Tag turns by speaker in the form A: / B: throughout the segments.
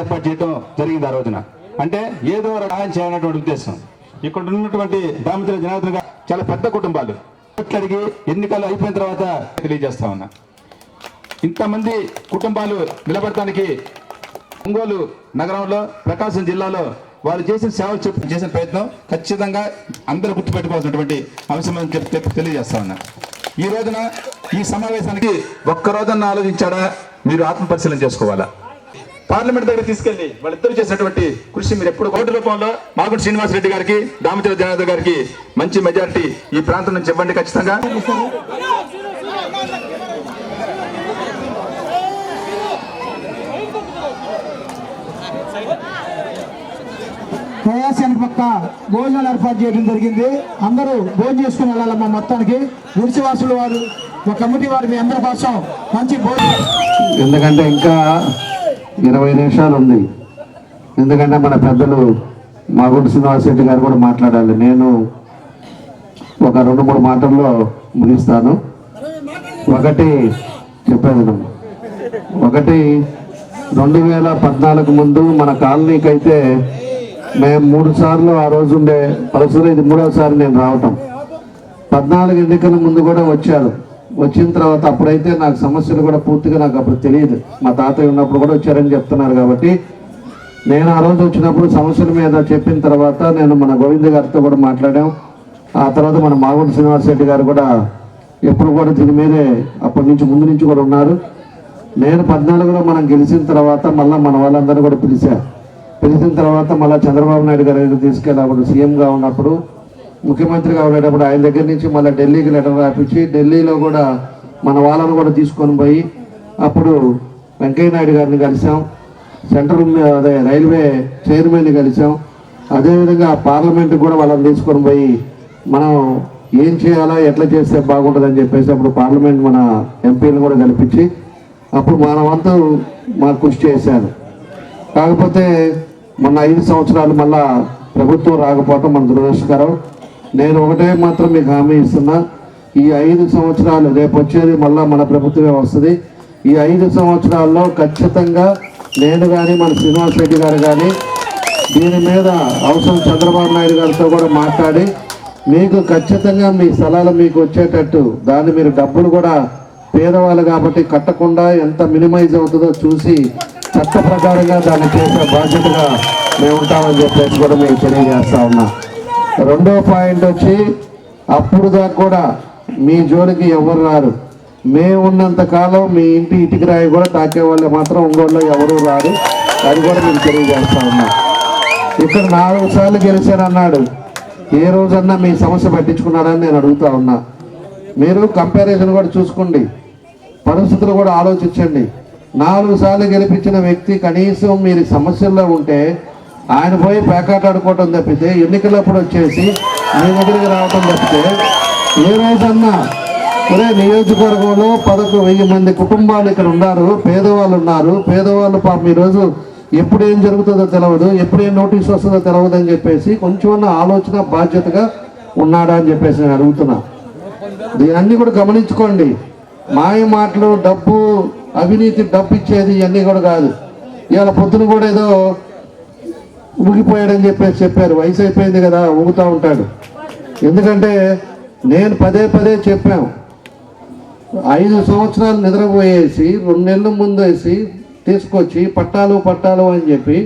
A: ఏర్పాటు చేయడం జరిగింది ఆ రోజున. అంటే ఏదో ఒక సహాయం చేయాలన్నటువంటి ఉద్దేశం. ఇక్కడ ఉన్నటువంటి దామిత్ర జనార్దన్ గారు చాలా పెద్ద కుటుంబాలు. అడిగి ఎన్నికలు అయిపోయిన తర్వాత తెలియజేస్తా ఉన్నా. ఇంతమంది కుటుంబాలు నిలబడటానికి ఒంగోలు నగరంలో ప్రకాశం జిల్లాలో వారు చేసిన సేవలు చెప్పు చేసిన ప్రయత్నం ఖచ్చితంగా అందరూ గుర్తుపెట్టుకోవాల్సినటువంటి అంశం అని చెప్పి చెప్పి తెలియజేస్తా ఉన్నా. ఈ రోజున ఈ సమావేశానికి ఒక్క రోజున ఆలోచించాడా? మీరు ఆత్మ పరిశీలన చేసుకోవాలా? పార్లమెంట్ దగ్గర తీసుకెళ్ళి వాళ్ళిద్దరు చేసినటువంటి కృషి మీరు ఎప్పుడు కోటి రూపంలో మాగుంటి శ్రీనివాస్ రెడ్డి గారికి దామచల జనార్దన్ గారికి మంచి మెజారిటీ ఈ ప్రాంతం నుంచి ఇవ్వండి ఖచ్చితంగా.
B: పక్క భోజనాలు ఏర్పాటు చేయడం జరిగింది. అందరూ భోజనం చేసుకుని వెళ్ళాలమ్మా మొత్తానికి. గుడిసివాసులు వారు మా కమిటీ వారు మీ అందరి కోసం మంచి భోజనం.
C: ఎందుకంటే ఇంకా ఇరవై నిమిషాలు ఉంది ఎందుకంటే మన పెద్దలు మాగుంటి శ్రీనివాసరెడ్డి గారు కూడా మాట్లాడాలి. నేను ఒక రెండు మూడు మాటల్లో ముగిస్తాను. ఒకటి చెప్పేది ఒకటి రెండు వేల పద్నాలుగు ముందు మన కాలనీకి అయితే మేము మూడు సార్లు ఆ రోజు ఉండే పరిస్థితులు ఇది మూడోసారి నేను రావటం. పద్నాలుగు ఎన్నికల ముందు కూడా వచ్చారు. వచ్చిన తర్వాత అప్పుడైతే నాకు సమస్యలు కూడా పూర్తిగా నాకు అప్పుడు తెలియదు. మా తాతయ్య ఉన్నప్పుడు కూడా వచ్చారని చెప్తున్నారు కాబట్టి నేను ఆ రోజు వచ్చినప్పుడు సమస్యల మీద చెప్పిన తర్వాత నేను మన గోవింద గారితో కూడా మాట్లాడాం. ఆ తర్వాత మన మాగుంట శ్రీనివాస్ రెడ్డి గారు కూడా ఎప్పుడు కూడా దీని మీదే అప్పటి నుంచి ముందు నుంచి కూడా ఉన్నారు. నేను పద్నాలుగులో మనం గెలిచిన తర్వాత మళ్ళీ మన వాళ్ళందరూ కూడా పిలిచా. పిలిచిన తర్వాత మళ్ళీ చంద్రబాబు నాయుడు గారు తీసుకెళ్ళి అప్పుడు సీఎంగా ఉన్నప్పుడు ముఖ్యమంత్రిగా ఉండేటప్పుడు ఆయన దగ్గర నుంచి మళ్ళీ ఢిల్లీకి లెటర్ రాపించి ఢిల్లీలో కూడా మన వాళ్ళను కూడా తీసుకొని పోయి అప్పుడు వెంకయ్య నాయుడు గారిని కలిసాం. సెంట్రల్ అదే రైల్వే చైర్మన్ని కలిసాం. అదేవిధంగా పార్లమెంట్ కూడా వాళ్ళని తీసుకొని పోయి మనం ఏం చేయాలా ఎట్లా చేస్తే బాగుంటుందని చెప్పేసి అప్పుడు పార్లమెంట్ మన ఎంపీలను కూడా కల్పించి అప్పుడు మన వంతు మా కృషి చేశారు. కాకపోతే మొన్న ఐదు సంవత్సరాలు మళ్ళా ప్రభుత్వం రాకపోవటం మన దురదృష్టకరం. నేను ఒకటే మాత్రం మీకు హామీ ఇస్తున్నా. ఈ ఐదు సంవత్సరాలు రేపు వచ్చేది మళ్ళీ మన ప్రభుత్వమే వస్తుంది. ఈ ఐదు సంవత్సరాల్లో ఖచ్చితంగా నేను కానీ మన శ్రీనివాస్ రెడ్డి గారు కానీ దీని మీద అవసరం చంద్రబాబు నాయుడు గారితో కూడా మాట్లాడి మీకు ఖచ్చితంగా మీ స్థలాలు మీకు వచ్చేటట్టు దాన్ని మీరు డబ్బులు కూడా పేదవాళ్ళు కాబట్టి కట్టకుండా ఎంత మినిమైజ్ అవుతుందో చూసి చట్ట ప్రకారంగా దాన్ని చేసే బాధ్యతగా మేము ఉంటామని చెప్పేసి కూడా మీకు తెలియజేస్తా ఉన్నాం. రెండో పాయింట్ వచ్చి అప్పుడు దాకా కూడా మీ జోలికి ఎవరు రారు. మేము ఉన్నంత కాలం మీ ఇంటి ఇటుక రాయి కూడా తాకే వాళ్ళు మాత్రం ఒంగోలులో ఎవరు రారు. అది కూడా మీకు తెలియజేస్తా ఉన్నా. ఇక్కడ నాలుగు సార్లు గెలిచానన్నాడు. ఏ రోజన్నా మీ సమస్య పట్టించుకున్నారని నేను అడుగుతా ఉన్నా. మీరు కంపారిజన్ కూడా చూసుకోండి. పరిస్థితులు కూడా ఆలోచించండి. నాలుగు సార్లు గెలిపించిన వ్యక్తి కనీసం మీరు సమస్యల్లో ఉంటే ఆయన పోయి పేకాటాడుకోవటం తప్పితే ఎన్నికలప్పుడు వచ్చేసి మీ దగ్గరికి రావటం తప్పితే ఏ రోజన్నా ఒరే నియోజకవర్గంలో పదకొ వెయ్యి మంది కుటుంబాలు ఇక్కడ ఉన్నారు పేదవాళ్ళు ఉన్నారు పేదవాళ్ళు పాపం ఈరోజు ఎప్పుడు ఏం జరుగుతుందో తెలియదు ఎప్పుడు ఏం నోటీస్ వస్తుందో తెలియదు అని చెప్పేసి కొంచెం ఆలోచన బాధ్యతగా ఉన్నాడా అని చెప్పేసి నేను అడుగుతున్నా. దీన్ని కూడా గమనించుకోండి. మాయ మాటలు డబ్బు అవినీతి డబ్బు ఇచ్చేది ఇవన్నీ కూడా కాదు. ఇవాళ పొద్దున కూడా ఏదో ఊగిపోయాడని చెప్పేసి చెప్పారు. వయసు అయిపోయింది కదా ఊగుతూ ఉంటాడు. ఎందుకంటే నేను పదే పదే చెప్పాను ఐదు సంవత్సరాలు నిద్రపోయేసి రెండు నెలల ముందు వేసి తీసుకొచ్చి పట్టాలు పట్టాలు అని చెప్పి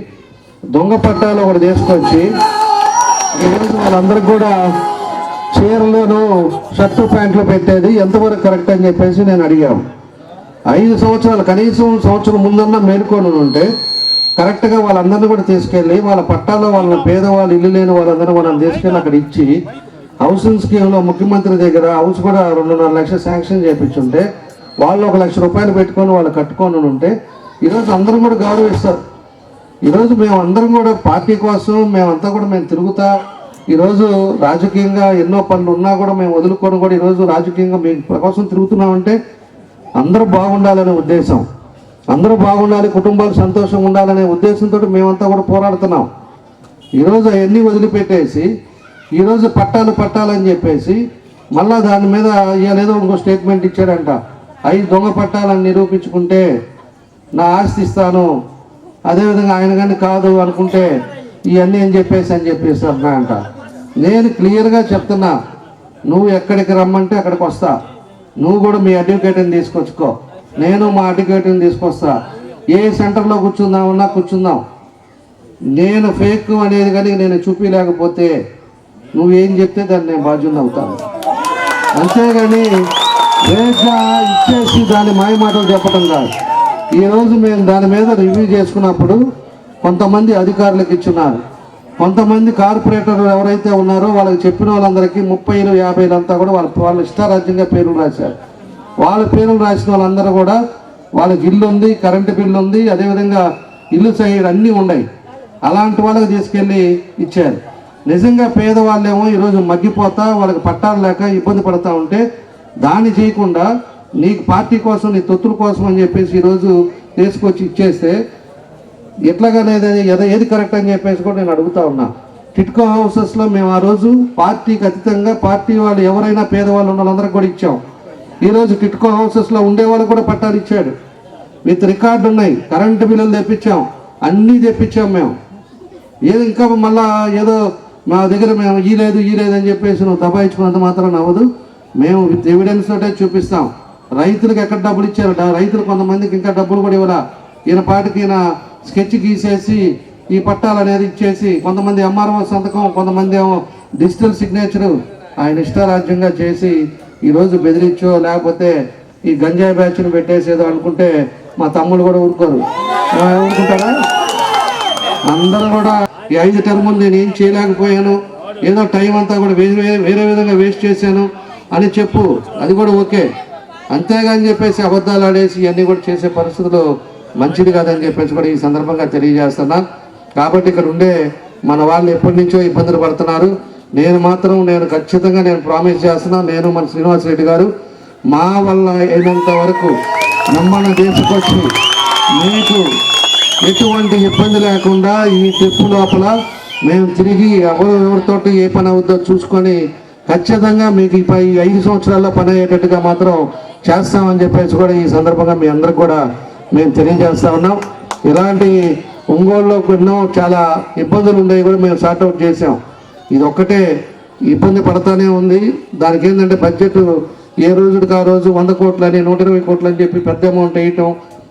C: దొంగ పట్టాలు ఒకటి తీసుకొచ్చి ఈరోజు వాళ్ళందరికి కూడా చీరలను షర్టు ప్యాంట్లు పెట్టేది ఎంతవరకు కరెక్ట్ అని చెప్పేసి నేను అడిగాను ఐదు సంవత్సరాలు కనీసం సంవత్సరం ముందన్నా మేలుకొని ఉంటే కరెక్ట్గా వాళ్ళందరినీ కూడా తీసుకెళ్ళి వాళ్ళ పట్టాలో వాళ్ళ పేదవాళ్ళు ఇల్లు లేని వాళ్ళందరూ మనం తీసుకెళ్ళి అక్కడ ఇచ్చి హౌసింగ్ స్కీమ్లో ముఖ్యమంత్రి దగ్గర హౌస్ కూడా రెండున్నర లక్షలు శాంక్షన్ చేయించుంటే వాళ్ళు ఒక లక్ష రూపాయలు పెట్టుకొని వాళ్ళు కట్టుకొని ఉంటే ఈరోజు అందరం కూడా గౌరవిస్తారు ఈరోజు మేము అందరం కూడా పార్టీ కోసం మేమంతా కూడా మేము తిరుగుతా ఈరోజు రాజకీయంగా ఎన్నో పనులు ఉన్నా కూడా మేము వదులుకొని కూడా ఈరోజు రాజకీయంగా మేము కోసం తిరుగుతున్నామంటే అందరూ బాగుండాలనే ఉద్దేశం. అందరూ బాగుండాలి కుటుంబాలు సంతోషంగా ఉండాలనే ఉద్దేశంతో మేమంతా కూడా పోరాడుతున్నాం. ఈరోజు అవన్నీ వదిలిపెట్టేసి ఈరోజు పట్టాలు పట్టాలని చెప్పేసి మళ్ళా దాని మీద ఇవాళ ఏదో ఇంకో స్టేట్మెంట్ ఇచ్చాడంట. ఐదు దొంగ పట్టాలని నిరూపించుకుంటే నా ఆస్తి ఇస్తాను అదేవిధంగా ఆయన కానీ కాదు అనుకుంటే ఇవన్నీ ఏం చెప్పేసి అని చెప్పేసి అంట నేను క్లియర్గా చెప్తున్నా నువ్వు ఎక్కడికి రమ్మంటే అక్కడికి వస్తా. నువ్వు కూడా మీ అడ్వకేట్ని తీసుకొచ్చుకో. నేను మా అడ్వకేట్ని తీసుకొస్తా. ఏ సెంటర్లో కూర్చుందామన్నా కూర్చుందాం. నేను ఫేక్ అనేది కానీ నేను చూపించలేకపోతే నువ్వేం చెప్తే దాన్ని నేను బాధ్యుని అవుతాను. అంతేగాని ఫేక్గా ఇచ్చేసి దాని మాయ మాటలు చెప్పడం కాదు. ఈరోజు మేము దాని మీద రివ్యూ చేసుకున్నప్పుడు కొంతమంది అధికారులకు ఇచ్చున్నారు. కొంతమంది కార్పొరేటర్లు ఎవరైతే ఉన్నారో వాళ్ళకి చెప్పిన వాళ్ళందరికీ ముప్పైలు యాభైలు అంతా కూడా వాళ్ళ వాళ్ళ ఇష్టారాజ్యంగా పేర్లు రాశారు. వాళ్ళ పేర్లు రాసిన వాళ్ళందరూ కూడా వాళ్ళకి ఇల్లు ఉంది కరెంటు బిల్లు ఉంది అదేవిధంగా ఇల్లు సైడ్ అన్నీ ఉన్నాయి. అలాంటి వాళ్ళకి తీసుకెళ్ళి ఇచ్చారు. నిజంగా పేదవాళ్ళేమో ఈరోజు మగ్గిపోతా వాళ్ళకి పట్టాలు లేక ఇబ్బంది పడతా ఉంటే దాన్ని చేయకుండా నీకు పార్టీ కోసం నీ తొత్తుల కోసం అని చెప్పేసి ఈరోజు తీసుకొచ్చి ఇచ్చేస్తే ఎట్లాగా లేదని ఏదో ఏది కరెక్ట్ అని చెప్పేసి కూడా నేను అడుగుతా ఉన్నా. టిట్కో హౌసెస్లో మేము ఆ రోజు పార్టీకి అతీతంగా పార్టీ వాళ్ళు ఎవరైనా పేదవాళ్ళు ఉన్న వాళ్ళందరికీ కూడా ఇచ్చాం. ఈరోజు టిట్కో హౌసెస్లో ఉండేవాళ్ళు కూడా పట్టాలు ఇచ్చాడు. విత్ రికార్డు ఉన్నాయి. కరెంటు బిల్లులు తెప్పించాం. అన్నీ తెప్పించాం మేము. ఏదో ఇంకా మళ్ళా ఏదో మా దగ్గర మేము ఈ లేదు ఈ లేదు అని చెప్పేసి నువ్వు దబాయించుకున్నంత మాత్రం అవ్వదు మేము విత్ ఎవిడెన్స్ తోటే చూపిస్తాం. రైతులకు ఎక్కడ డబ్బులు ఇచ్చారు రైతులు కొంతమందికి ఇంకా డబ్బులు కూడా ఇవ్వరా ఈయన పాటికి ఈయన స్కెచ్ గీసేసి ఈ పట్టాలు అనేది ఇచ్చేసి కొంతమంది ఎంఆర్ఓ సంతకం కొంతమంది ఏమో డిజిటల్ సిగ్నేచరు. ఆయన ఇష్టారాజ్యంగా చేసి ఈరోజు బెదిరించో లేకపోతే ఈ గంజాయి బ్యాచ్ను పెట్టేసేదో అనుకుంటే మా తమ్ముడు కూడా ఊరుకోరు. ఊరుకుంటారా అందరూ కూడా ఈ ఐదు టర్ములు నేను ఏం చేయలేకపోయాను. ఏదో టైం అంతా కూడా వేరే వేరే- వేరే విధంగా వేస్ట్ చేశాను అని చెప్పు. అది కూడా ఓకే. అంతేగాని చెప్పేసి అబద్ధాలు ఆడేసి ఇవన్నీ కూడా చేసే పరిస్థితులు మంచిది కాదని చెప్పేసి కూడా ఈ సందర్భంగా తెలియజేస్తున్నా. కాబట్టి ఇక్కడ ఉండే మన వాళ్ళు ఎప్పటి నుంచో ఇబ్బందులు పడుతున్నారు. నేను మాత్రం నేను ఖచ్చితంగా నేను ప్రామిస్ చేస్తున్నా. నేను మన శ్రీనివాస్ రెడ్డి గారు మా వల్ల అయినంత వరకు మమ్మల్ని తీసుకొచ్చి మీకు ఎటువంటి ఇబ్బంది లేకుండా ఈ ట్రిప్ లోపల మేము తిరిగి ఎవరు ఎవరితోటి ఏ పని అవుద్దో చూసుకొని ఖచ్చితంగా మీకు ఈ పై- ఐదు సంవత్సరాల్లో పని అయ్యేటట్టుగా మాత్రం చేస్తామని చెప్పేసి కూడా ఈ సందర్భంగా మీ అందరికి కూడా మేము తెలియజేస్తా ఉన్నాం. ఇలాంటి ఒంగోలులో ఎన్నో చాలా ఇబ్బందులు ఉండేవి కూడా మేము సార్ట్అవుట్ చేసాం ఇది ఒక్కటే ఇబ్బంది పడతానే ఉంది. దానికి ఏంటంటే బడ్జెట్ ఏ రోజుకి ఆ రోజు వంద కోట్లని నూట ఇరవై కోట్లు అని చెప్పి పెద్ద అమౌంట్ వేయటం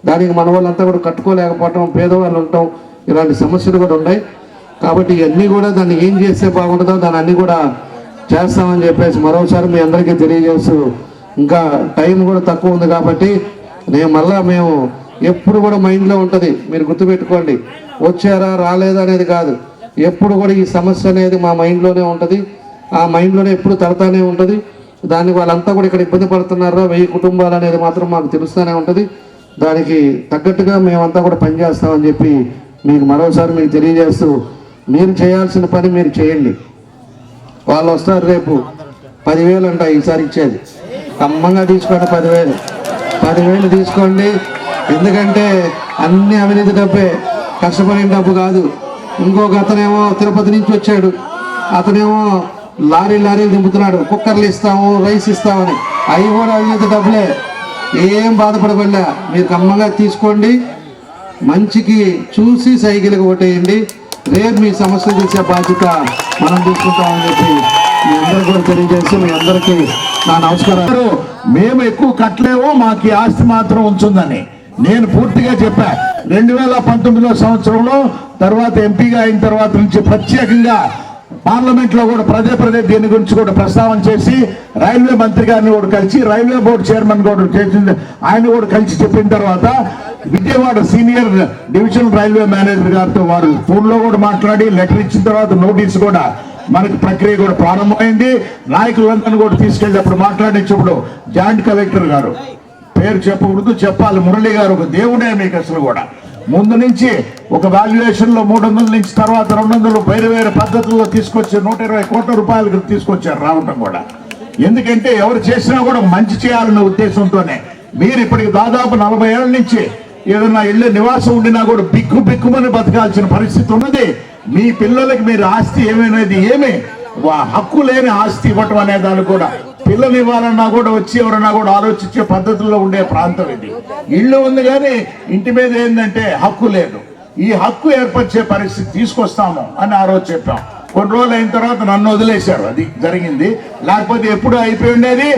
C: దానికి మన వాళ్ళంతా కూడా కట్టుకోలేకపోవటం పేదవాళ్ళు ఉండటం ఇలాంటి సమస్యలు కూడా ఉన్నాయి. కాబట్టి ఇవన్నీ కూడా దాన్ని ఏం చేస్తే బాగుంటుందో దాన్ని అన్నీ కూడా చేస్తామని చెప్పేసి మరోసారి మీ అందరికీ తెలియజేస్తూ ఇంకా టైం కూడా తక్కువ ఉంది కాబట్టి నేను మళ్ళా మేము ఎప్పుడు కూడా మైండ్లో ఉంటుంది. మీరు గుర్తుపెట్టుకోండి. వచ్చారా రాలేదా అనేది కాదు. ఎప్పుడు కూడా ఈ సమస్య అనేది మా మైండ్లోనే ఉంటుంది. ఆ మైండ్లోనే ఎప్పుడు తడతానే ఉంటుంది. దానికి వాళ్ళంతా కూడా ఇక్కడ ఇబ్బంది పడుతున్నారా? వెయ్యి కుటుంబాలు అనేది మాత్రం మాకు తెలుస్తూనే ఉంటుంది. దానికి తగ్గట్టుగా మేమంతా కూడా పనిచేస్తామని చెప్పి మీకు మరోసారి మీకు తెలియజేస్తూ మీరు చేయాల్సిన పని మీరు చేయండి. వాళ్ళు వస్తారు రేపు. పదివేలు అంట ఈసారి ఇచ్చేది. కమ్మంగా తీసుకోండి పదివేలు. పదివేలు తీసుకోండి. ఎందుకంటే అన్ని అవినీతి డబ్బే. కష్టపడిన డబ్బు కాదు. ఇంకొక అతనేమో తిరుపతి నుంచి వచ్చాడు. అతనేమో లారీ లారీలు దింపుతున్నాడు. కుక్కర్లు ఇస్తాము రైస్ ఇస్తామని. అవి కూడా అవినీతి డబ్బులే. ఏం బాధపడబడలే మీరు కమ్మంగా తీసుకోండి. మంచికి చూసి సైకిల్కి ఓటేయండి. రేపు మీ సమస్యలు తీసే బాధ్యత మనం తీసుకుంటామని చెప్పి మీ అందరికీ కూడా తెలియజేసి మీ అందరికీ నా నమస్కారం
D: మేము ఎక్కువ కట్టలేము మాకు ఆస్తి మాత్రం ఉంచుందని నేను పూర్తిగా చెప్పాను రెండు వేల పంతొమ్మిదో సంవత్సరంలో తర్వాత ఎంపీగా అయిన తర్వాత నుంచి ప్రత్యేకంగా పార్లమెంట్లో కూడా పదే పదే దీని గురించి కూడా ప్రస్తావన చేసి రైల్వే మంత్రి గారిని కూడా కలిసి రైల్వే బోర్డు చైర్మన్ కూడా చేసింది ఆయన కూడా కలిసి చెప్పిన తర్వాత Vijayawada senior divisional railway manager గారితో వారు ఫోన్లో కూడా మాట్లాడి లెటర్ ఇచ్చిన తర్వాత నోటీస్ కూడా మనకి ప్రక్రియ కూడా ప్రారంభమైంది. నాయకులందరినీ కూడా తీసుకెళ్ళి అప్పుడు మాట్లాడించినప్పుడు జాయింట్ కలెక్టర్ గారు పేరు చెప్పకూడదు చెప్పాలి. మురళి గారు ఒక దేవుడే మీకు అసలు కూడా. ముందు నుంచి ఒక వాల్యుయేషన్లో మూడు వందల నుంచి తర్వాత రెండు వందలు వేరే వేరే పద్ధతుల్లో తీసుకొచ్చి నూట ఇరవై కోట్ల రూపాయలకు తీసుకొచ్చారు రావటం కూడా. ఎందుకంటే ఎవరు చేసినా కూడా మంచి చేయాలన్న ఉద్దేశంతోనే. మీరు ఇప్పటికి దాదాపు నలభై ఏళ్ళ నుంచి ఏదైనా ఇల్లు నివాసం ఉండినా కూడా బిక్కు బిక్కుమని బతకాల్సిన పరిస్థితి ఉన్నది. మీ పిల్లలకి మీరు ఆస్తి ఏమైనది ఏమి? వా- హక్కు లేని ఆస్తి ఇవ్వటం అనే దాన్ని కూడా పిల్లలు ఇవ్వాలన్నా కూడా వచ్చి ఎవరన్నా కూడా ఆలోచించే పద్ధతుల్లో ఉండే ప్రాంతం ఇది. ఇల్లు ఉంది కానీ ఇంటి మీద ఏంటంటే హక్కు లేదు. ఈ హక్కు ఏర్పరిచే పరిస్థితి తీసుకొస్తాము అని ఆ రోజు చెప్పాం. కొన్ని రోజులు అయిన తర్వాత నన్ను వదిలేశారు. అది జరిగింది. లేకపోతే ఎప్పుడు అయిపోయి ఉండేది.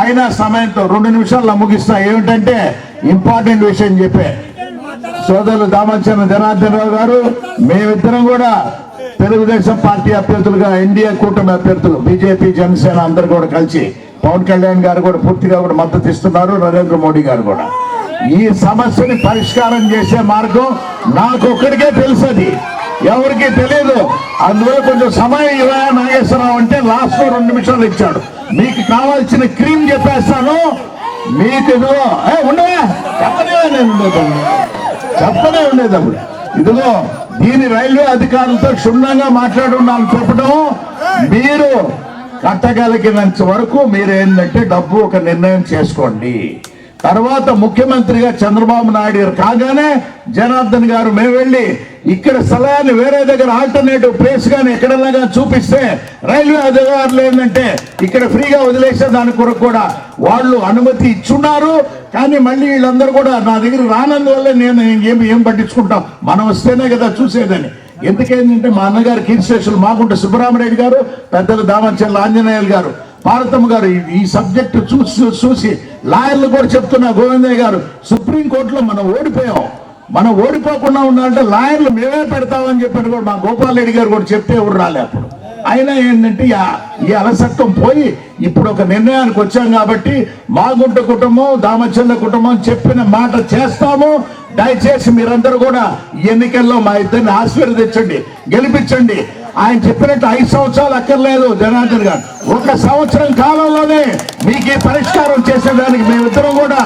D: అయినా సమయంతో రెండు నిమిషాల్లో ముగిస్తా. ఏమిటంటే ఇంపార్టెంట్ విషయం చెప్పే సోదరులు దామచంద్ర జనార్దన్ రావు గారు మేమిద్దరం కూడా తెలుగుదేశం పార్టీ అభ్యర్థులుగా ఎన్డీఏ కూటమి అభ్యర్థులు బీజేపీ జనసేన అందరు కూడా కలిసి పవన్ కళ్యాణ్ గారు కూడా పూర్తిగా కూడా మద్దతు ఇస్తున్నారు నరేంద్ర మోడీ గారు కూడా. ఈ సమస్యని పరిష్కారం చేసే మార్గం నాకు ఒక్కడికే తెలుసది. ఎవరికి తెలియదు అందువల్ల కొంచెం సమయం ఇవ్వా నాగేశ్వరరావు అంటే లాస్ట్లో రెండు నిమిషాలు ఇచ్చాడు. మీకు కావాల్సిన క్రీమ్ చెప్పేస్తాను. మీకు ఇదిగో ఉండవా. చెప్పనే ఉండేది చెప్పనే ఉండేది అప్పుడు ఇదిగో దీని రైల్వే అధికారులతో క్షుణ్ణంగా మాట్లాడున్నాను చెప్పడం మీరు కట్టగలిగినంత వరకు మీరు ఏంటంటే డబ్బు ఒక నిర్ణయం చేసుకోండి. తర్వాత ముఖ్యమంత్రిగా చంద్రబాబు నాయుడు గారు కాగానే జనార్దన్ గారు మేము వెళ్ళి ఇక్కడ స్థలాన్ని వేరే దగ్గర ఆల్టర్నేటివ్ ప్లేస్ కానీ ఎక్కడలాగా చూపిస్తే రైల్వే అధికారులు ఏంటంటే ఇక్కడ ఫ్రీగా వదిలేసే దాని కొరకు కూడా వాళ్ళు అనుమతి ఇచ్చున్నారు. కానీ మళ్ళీ వీళ్ళందరూ కూడా నా దగ్గర రానందువల్ల నేను ఏం ఏం పట్టించుకుంటాం? మనం వస్తేనే కదా చూసేదని. ఎందుకేంటంటే మా అన్నగారు కీర్తిశేషులు మాకుంటే సుబ్బరామరెడ్డి గారు పెద్దలు దామచర్ల ఆంజనేయులు గారు భారతమ్మ గారు ఈ- ఈ సబ్జెక్టు చూసి చూసి లాయర్లు కూడా చెప్తున్నా గోవిందయ్య గారు సుప్రీంకోర్టులో మనం ఓడిపోయాం. మనం ఓడిపోకుండా ఉండాలంటే లాయర్లు మేమే పెడతామని చెప్పారు కూడా మా గోపాల్ రెడ్డి గారు కూడా చెప్తే ఎవరు రాలే అప్పుడు. అయినా ఏంటంటే ఈ అలసత్వం పోయి ఇప్పుడు ఒక నిర్ణయానికి వచ్చాం కాబట్టి మాగుంట కుటుంబం దామచంద్ర కుటుంబం చెప్పిన మాట చేస్తాము. దయచేసి మీరందరూ కూడా ఎన్నికల్లో మా ఇద్దరిని ఆశీర్వదించండి గెలిపించండి. ఆయన చెప్పినట్టు ఐదు సంవత్సరాలు అక్కర్లేదు జనార్దన్ గారు. ఒక సంవత్సరం కాలంలోనే మీకు ఈ పరిష్కారం చేసేదానికి మేమిద్దరం కూడా